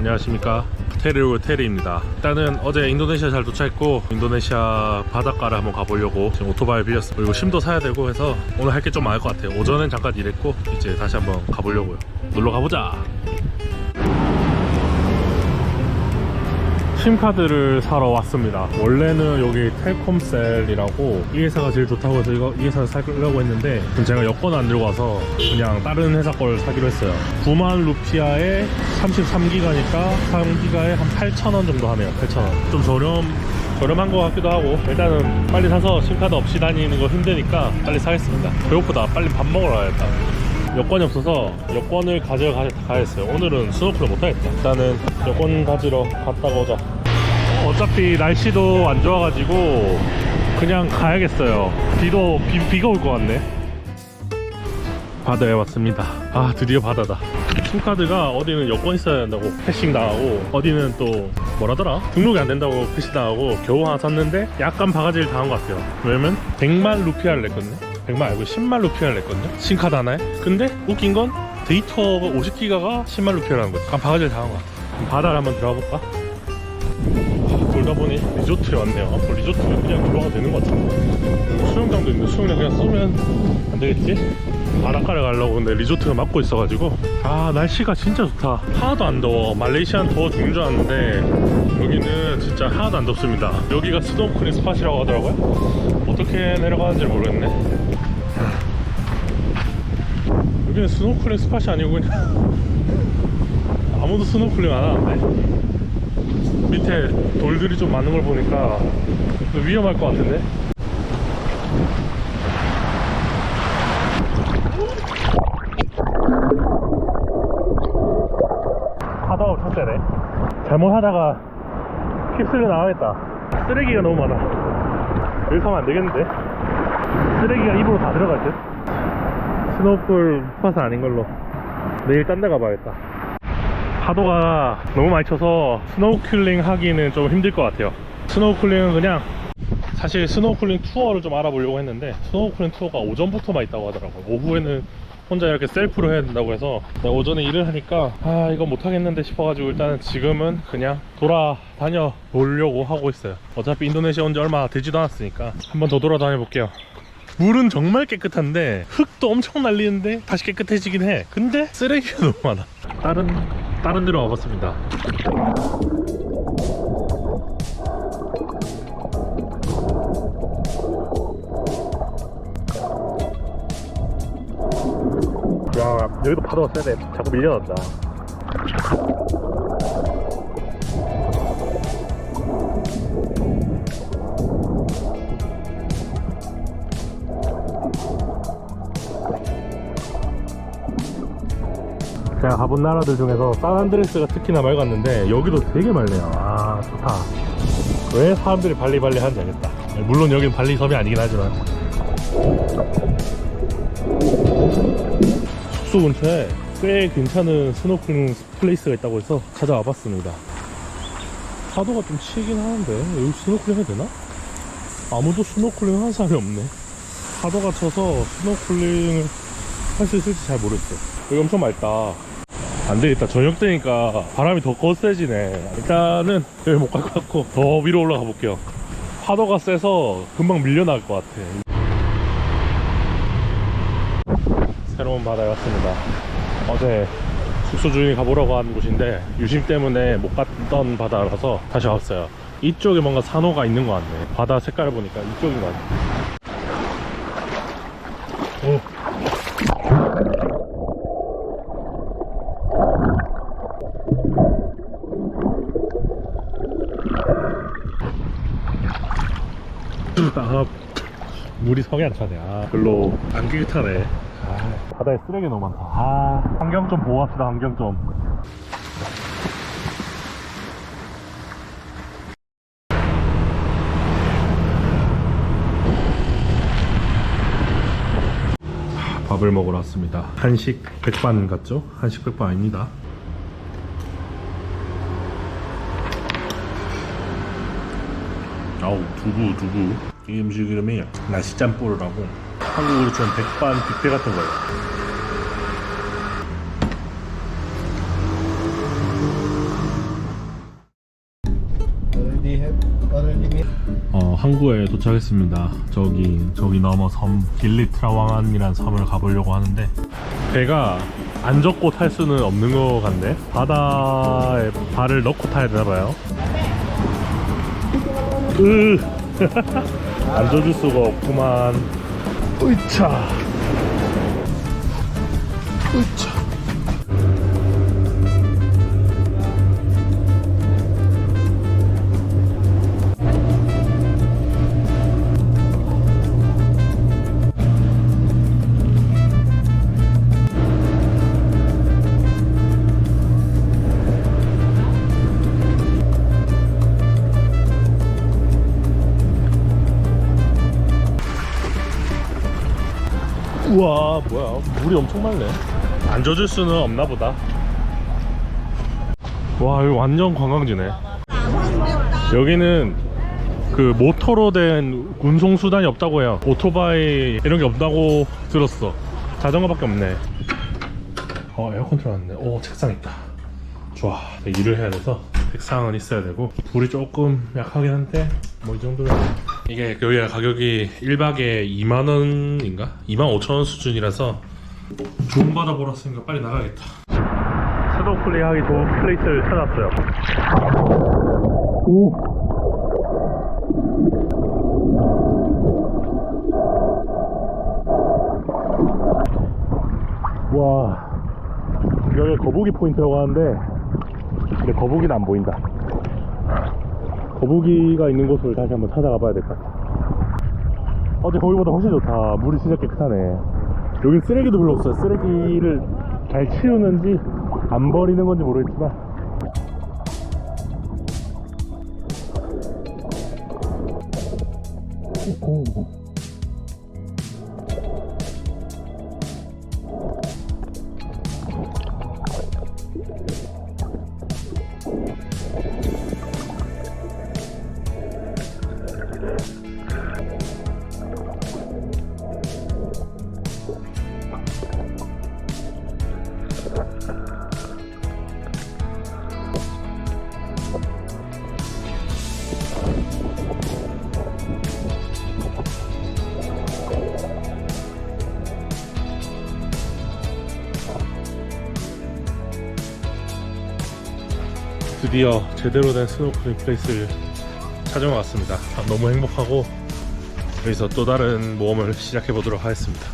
안녕하십니까. 테르 테리입니다. 일단은 어제 인도네시아 잘 도착했고 인도네시아 바닷가를 한번 가보려고 지금 오토바이 빌렸어 그리고 심도 사야 되고 해서 오늘 할 게 좀 많을 것 같아요. 오전엔 잠깐 일했고 이제 다시 한번 가보려고요. 놀러 가보자 심카드를 사러 왔습니다. 원래는 여기 텔콤셀이라고 이 회사가 제일 좋다고 해서 이거 이 회사를 사려고 했는데 제가 여권 안 들고 와서 그냥 다른 회사 걸 사기로 했어요. 9만 루피아에 33기가니까 3기가에 한 8,000원 정도 하네요. 8,000원. 좀 저렴 저렴한 것 같기도 하고 일단은 빨리 사서 심카드 없이 다니는 거 힘드니까 빨리 사겠습니다. 배고프다. 빨리 밥 먹으러 가야겠다. 여권이 없어서 여권을 가지러 가, 가야겠어요. 오늘은 스노클을 못하겠다. 일단은 여권 가지러 갔다가 오자. 어차피 날씨도 안 좋아가지고 그냥 가야겠어요. 비도 비, 비가 올 것 같네. 바다에 왔습니다. 아 드디어 바다다. 심카드가 어디는 여권 있어야 된다고 패싱 당하고 어디는 또 뭐라더라 등록이 안 된다고 패싱 당하고 겨우 하나 샀는데 약간 바가지를 당한 것 같아요. 왜냐면 100만 루피아를 냈거든요. 100만 아니고 10만 루피아를 냈거든요. 심카드 하나에. 근데 웃긴 건 데이터가 50기가가 10만 루피아라는 거지. 약간 바가지를 당한. 그럼 바다를 한번 들어가 볼까? 돌다 보니 리조트에 왔네요. 뭐 리조트 그냥 들어가도 되는 것 같은데. 수영장도 있는데 수영장 그냥 쏘면 안 되겠지? 바닷가를 가려고 근데 리조트가 막고 있어가지고 아 날씨가 진짜 좋다. 하나도 안 더워. 말레이시아는 더워 죽는 줄 알았는데 여기는 진짜 하나도 안 덥습니다. 여기가 스노클링 스팟이라고 하더라고요. 어떻게 내려가는지 모르겠네. 여기는 스노클링 스팟이 아니고 그냥 아무도 스노클링 안 하는데. 밑에 돌들이 좀 많은 걸 보니까 좀 위험할 것 같은데. 하다가 탔대네. 잘못하다가 휩쓸려 나가겠다. 쓰레기가 너무 많아. 여기서 하면 안 되겠는데? 쓰레기가 입으로 다 들어갈 듯 스노우풀 스팟은 아닌 걸로. 내일 딴 데 가봐야겠다. 파도가 너무 많이 쳐서 스노우쿨링 하기는 좀 힘들 것 같아요. 스노우쿨링은 그냥 사실 스노우쿨링 투어를 좀 알아보려고 했는데 스노우쿨링 투어가 오전부터만 있다고 하더라고요. 오후에는 혼자 이렇게 셀프로 해야 된다고 해서 오전에 일을 하니까 아 이거 못하겠는데 싶어가지고 일단은 지금은 그냥 돌아다녀 보려고 하고 있어요. 어차피 인도네시아 온 지 얼마 되지도 않았으니까 한번 더 돌아다녀 볼게요 물은 정말 깨끗한데 흙도 엄청 날리는데 다시 깨끗해지긴 해. 근데 쓰레기가 너무 많아. 다른 다른 데로 와봤습니다. 야 여기도 파도가 세네. 자꾸 밀려난다 제가 가본 나라들 중에서 산안드레스가 특히나 맑았는데 여기도 되게 맑네요. 아 좋다. 왜 사람들이 발리발리 하는지 알겠다. 물론 여긴 발리 섬이 아니긴 하지만. 숙소 근처에 꽤 괜찮은 스노클링 플레이스가 있다고 해서 찾아와 봤습니다. 파도가 좀 치긴 하는데 여기 스노클링 해도 되나? 아무도 스노클링 하는 사람이 없네. 파도가 쳐서 스노클링을 할수 있을지 잘 모르겠어 여기 엄청 맑다 안 되겠다. 저녁 되니까 바람이 더 거세지네. 일단은 여기 못 갈 것 같고 더 위로 올라가 볼게요. 파도가 세서 금방 밀려날 것 같아. 새로운 바다에 왔습니다. 어제 숙소 주인이 가보라고 한 곳인데 유심 때문에 못 갔던 바다라서 다시 왔어요. 이쪽에 뭔가 산호가 있는 것 같네. 바다 색깔을 보니까 이쪽인 것 같아 오. 아, 성에 안 차네. 아, 별로 안 깨끗하네. 아, 바다에 쓰레기 너무 많다. 아, 환경 좀 보호합시다, 환경 좀. 밥을 먹으러 왔습니다. 한식 백반 같죠? 한식 백반 아닙니다. 아우 두부 두부 이 음식 이름이 나시짬뽀르라고 한국으로 치면 백반 뷔페 같은 거예요. 어, 항구에 도착했습니다. 저기 저기 넘어 섬 길리트라왕안이란 섬을 가보려고 하는데 배가 안 젖고 탈 수는 없는 것 같네. 바다에 발을 넣고 타야 되나 봐요. 으. 안 젖을 수가 없구만. 으차, 으차. 우와 뭐야. 물이 엄청 맑네. 안 젖을 수는 없나 보다. 와 여기 완전 관광지네. 여기는 그 모터로 된 운송 수단이 없다고 해요. 오토바이 이런 게 없다고 들었어. 자전거밖에 없네. 어 에어컨 틀어놨네. 오 책상 있다. 좋아. 일을 해야 돼서 책상은 있어야 되고 불이 조금 약하긴 한데 뭐 이 정도면. 이게 여기가 가격이 1박에 2만원인가? 2만 5천원 수준이라서 좋은 바다 보러 왔으니까 빨리 나가야겠다. 스노클링 하기 좋은 플레이스를 찾았어요. 오! 와. 여기 거북이 포인트라고 하는데 근데 거북이는 안 보인다. 거북이가 있는 곳을 다시 한번 찾아가 봐야 될 것 같아. 어제 거기보다 훨씬 좋다. 물이 진짜 깨끗하네. 여긴 쓰레기도 별로 없어요. 쓰레기를 잘 치우는지 안 버리는 건지 모르겠지만 드디어 제대로 된 스노클링 플레이스를 찾아왔습니다. 아, 너무 행복하고 여기서 또 다른 모험을 시작해 보도록 하겠습니다.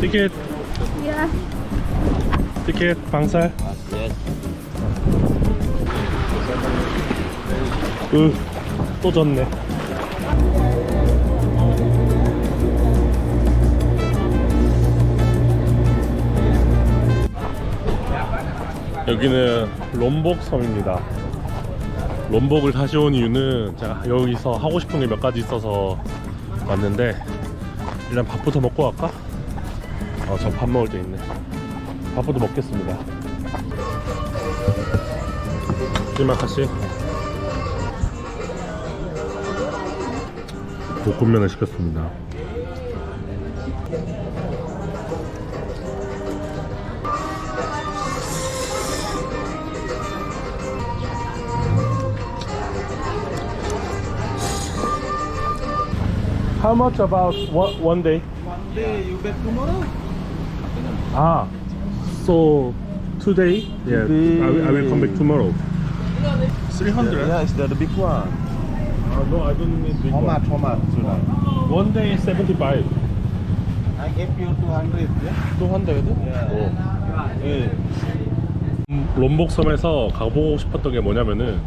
티켓 Yeah. 티켓 방살. 으또 졌네 여기는 롬복 섬입니다 롬복을 다시 온 이유는 제가 여기서 하고 싶은 게 몇 가지 있어서 왔는데 일단 밥부터 먹고 갈까? 어, 저 밥 먹을 때 있네 밥부터 먹겠습니다 찌마카시 볶음면을 시켰습니다. How much about one, one day? One day you back tomorrow? Ah, so today? Yeah, Today. I, will, I will come back tomorrow. 300? Yeah, it's the, the big one. Uh, no, I don't need big How one. much? How much? I? One day 75. I gave you 200. Yeah. 200? Yeah. Yeah. 음, 롬복섬에서 가보고 싶었던 게 뭐냐면은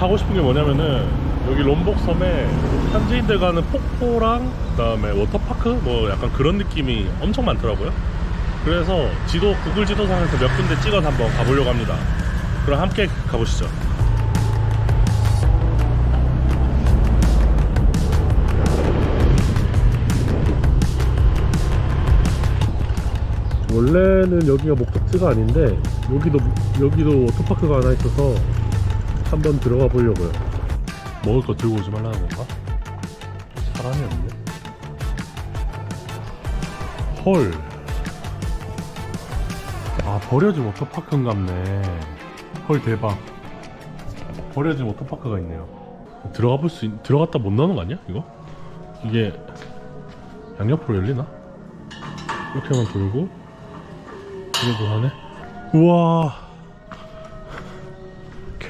어, 하고 싶은 게 뭐냐면은 여기 롬복섬에 현지인들 가는 폭포랑 그다음에 워터파크 뭐 약간 그런 느낌이 엄청 많더라고요. 그래서 지도 구글 지도상에서 몇 군데 찍어서 한번 가보려고 합니다. 그럼 함께 가보시죠. 원래는 여기가 목적지가 아닌데 여기도 여기도 워터파크가 하나 있어서 한번 들어가 보려고요. 먹을 거 들고 오지 말라는 건가? 사람이 없네. 헐. 아 버려진 워터파크인갑네. 헐 대박. 버려진 워터파크가 있네요. 들어가 볼 수 있, 들어갔다 못 나오는 거 아니야 이거? 이게 양옆으로 열리나? 이렇게만 돌고 이것도 하네? 우와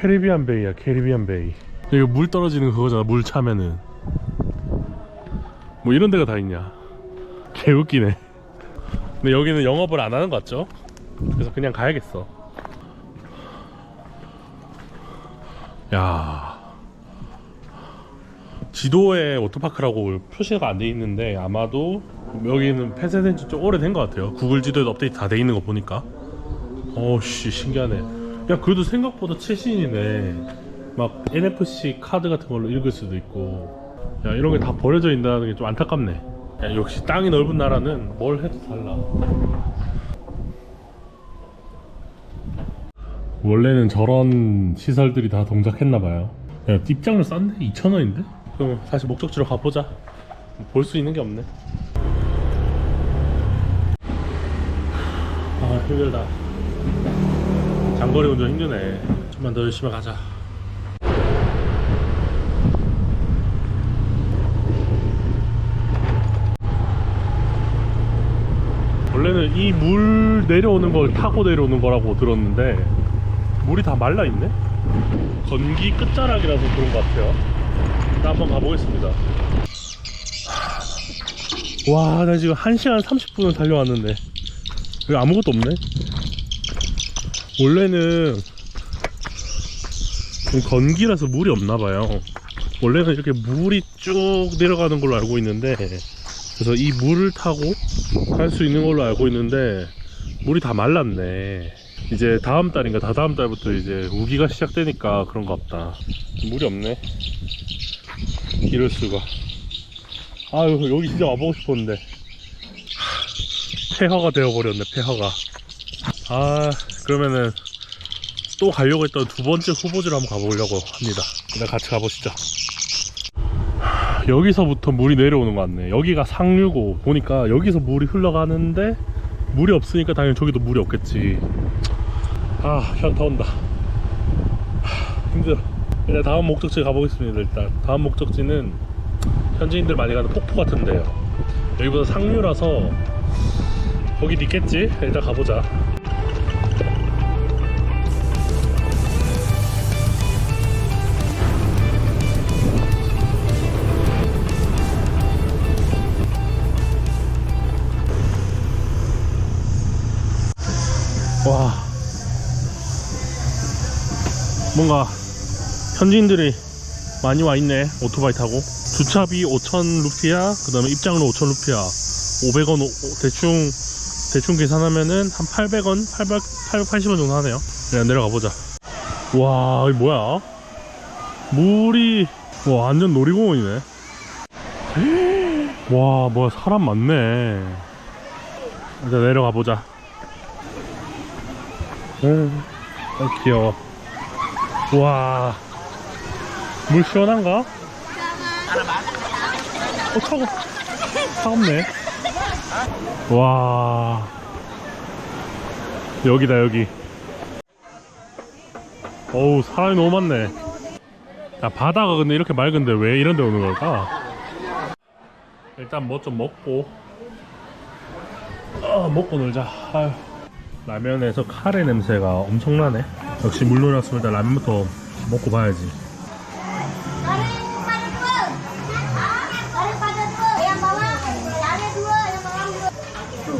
캐리비안 베이야 캐리비안 베이 이거 물 떨어지는 그거잖아 물 차면은 뭐 이런 데가 다 있냐 개웃기네 근데 여기는 영업을 안 하는 것 같죠? 그래서 그냥 가야겠어 야 지도에 워터파크라고 표시가 안 돼 있는데 아마도 여기는 폐쇄된 지 좀 오래된 것 같아요. 구글 지도에도 업데이트 다 돼 있는 거 보니까. 어씨 신기하네. 야 그래도 생각보다 최신이네. 막 NFC 카드 같은 걸로 읽을 수도 있고. 야 이런 게 다 버려져 있다는 게 좀 안타깝네. 야 역시 땅이 넓은 나라는 뭘 해도 달라. 원래는 저런 시설들이 다 동작했나봐요. 야, 입장료 싼데? 2,000원인데? 그럼 다시 목적지로 가보자. 볼 수 있는 게 없네. 아, 힘들다. 장거리 운전 힘드네. 좀만 더 열심히 가자. 원래는 이 물 내려오는 걸 타고 내려오는 거라고 들었는데 물이 다 말라 있네. 건기 끝자락이라서 그런 것 같아요. 일단 한번 가보겠습니다. 와, 나 지금 1시간 30분을 달려왔는데 여기 아무것도 없네. 원래는 좀 건기라서 물이 없나 봐요. 원래는 이렇게 물이 쭉 내려가는 걸로 알고 있는데 그래서 이 물을 타고 갈 수 있는 걸로 알고 있는데 물이 다 말랐네. 이제 다음 달인가 다다음 달부터 이제 우기가 시작되니까 그런가 보다. 물이 없네. 이럴 수가. 아유 여기 진짜 와보고 싶었는데 폐허가 되어버렸네 폐허가. 아 그러면은 또 가려고 했던 두 번째 후보지로 한번 가보려고 합니다. 그냥 같이 가보시죠. 여기서부터 물이 내려오는 것 같네. 여기가 상류고 보니까 여기서 물이 흘러가는데 물이 없으니까 당연히 저기도 물이 없겠지. 아, 현타 온다. 하, 힘들어. 일단 다음 목적지 가보겠습니다. 일단 다음 목적지는 현지인들 많이 가는 폭포 같은데요. 여기보다 상류라서 거기 있겠지? 일단 가보자. 뭔가 현지인들이 많이 와 있네. 오토바이 타고. 주차비 5천 루피아 그 다음에 입장료 5천 루피아. 500원 대충 대충 계산하면은 한 800원 800, 880원 정도 하네요. 그냥 내려가 보자. 와 이거 뭐야? 물이 와 완전 놀이공원이네. 와 뭐야 사람 많네. 일단 내려가 보자. 음, 아, 귀여워 와. 물 시원한가? 어 차고 차갑네. 와. 여기다 여기. 어우 사람이 너무 많네. 야 바다가 근데 이렇게 맑은데 왜 이런 데 오는 걸까? 일단 뭐 좀 먹고. 어, 먹고 놀자. 아유. 라면에서 카레 냄새가 엄청나네 역시 일단 라면부터 먹고 봐야지.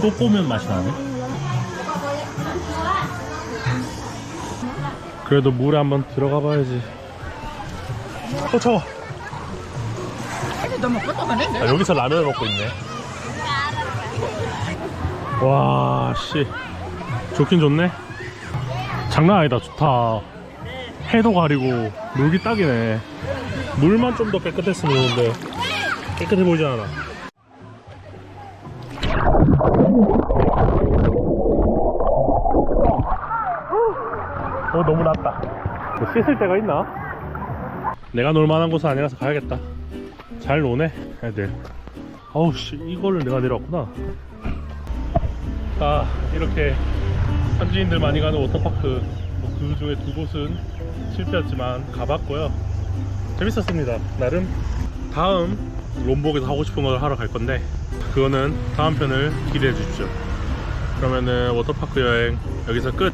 또 꼬면 맛이 나네. 그래도 물에 한번 들어가 봐야지. 어 차워 아, 여기서 라면을 먹고 있네. 와씨. 좋긴 좋네 장난 아니다. 좋다. 해도 가리고 물기 딱이네. 물만 좀 더 깨끗했으면 좋은데 깨끗해 보이지 않아. 어 너무 낮다. 뭐 씻을 데가 있나? 내가 놀만한 곳은 아니라서 가야겠다. 잘 노네 애들. 어우 씨 이거를 내가 내려왔구나. 아 이렇게 현지인들 많이 가는 워터파크. 뭐 그 중에 두 곳은 실패였지만 가봤고요. 재밌었습니다. 나름 다음 롬복에서 하고 싶은 걸 하러 갈 건데 그거는 다음 편을 기대해 주십시오. 그러면은 워터파크 여행 여기서 끝